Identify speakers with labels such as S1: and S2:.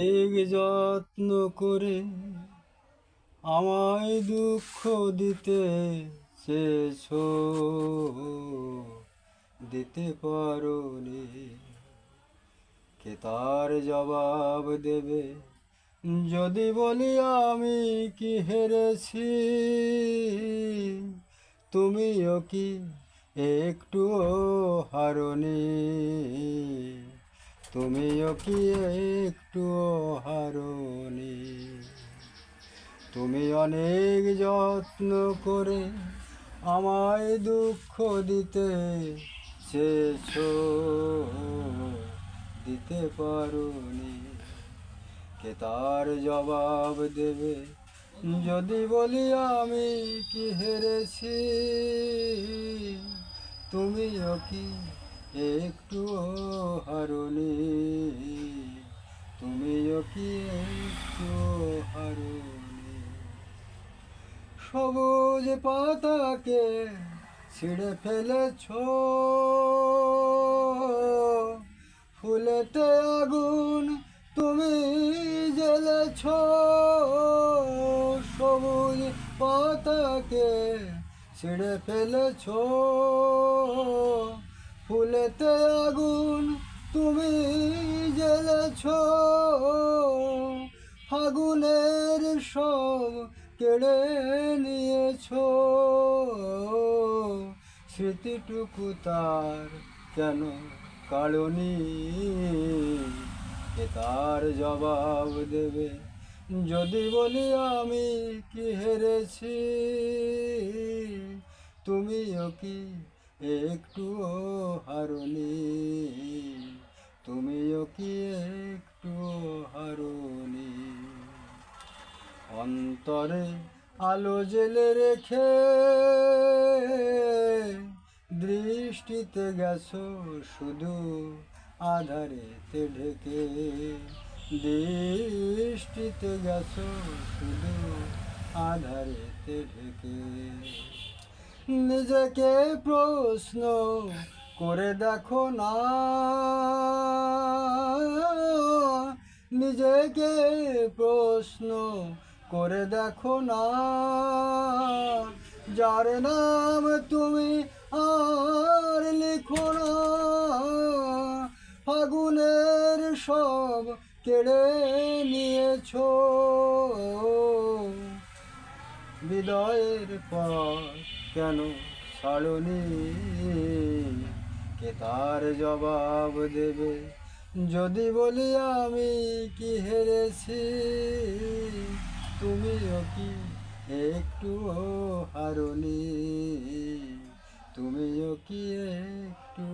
S1: এক যত্ন করে আমায় দুঃখ দিতে চেয়েছ। দিতে পারোনি। কে তার জবাব দেবে? যদি বলি আমি কি হেরেছি, তুমিও কি একটু হারনি? তুমিও কি একটু হারনি? তুমি অনেক যত্ন করে আমায় দুঃখ দিতে চেয়েছ, দিতে পারোনি। কে তার জবাব দেবে? যদি বলি আমি কি হেরেছি, তুমিও কি একটু হারনি। তুমিও কি একটু হারনি। সবুজ পাতাকে ছিঁড়ে ফেলেছ। ফুলেতে আগুন তুমি জ্বেলেছ। সবুজ পাতাকে ছিঁড়ে ফেলেছ। ফুলেতে আগুন তুমি জ্বেলেছ। ফাগুনের সব কেড়ে নিয়েছ। স্মৃতিটুকু তার কেন কারণী। কে তার জবাব দেবে, যদি বলি আমি কি হেরেছি? তুমিও কি একটু হারনি। তুমিও কি একটু হারনি? অন্তরে আলো জেলে রেখে দৃষ্টিতে গেছো শুধু আধারেতে ঢেকে। দৃষ্টিতে গেছো শুধু আধারেতে ঢেকে। নিজেকে প্রশ্ন করে দেখো না। নিজেকে প্রশ্ন করে দেখো না। যার নাম তুমি আর লিখো না। ফাগুনের সব কেড়ে নিয়েছো। হৃদয়ের কেন ছাড়নি? কে তার জবাব দেবে? যদি বলি আমি কি হেরেছি, তুমিও কি একটু হারনি? তুমিও কি একটু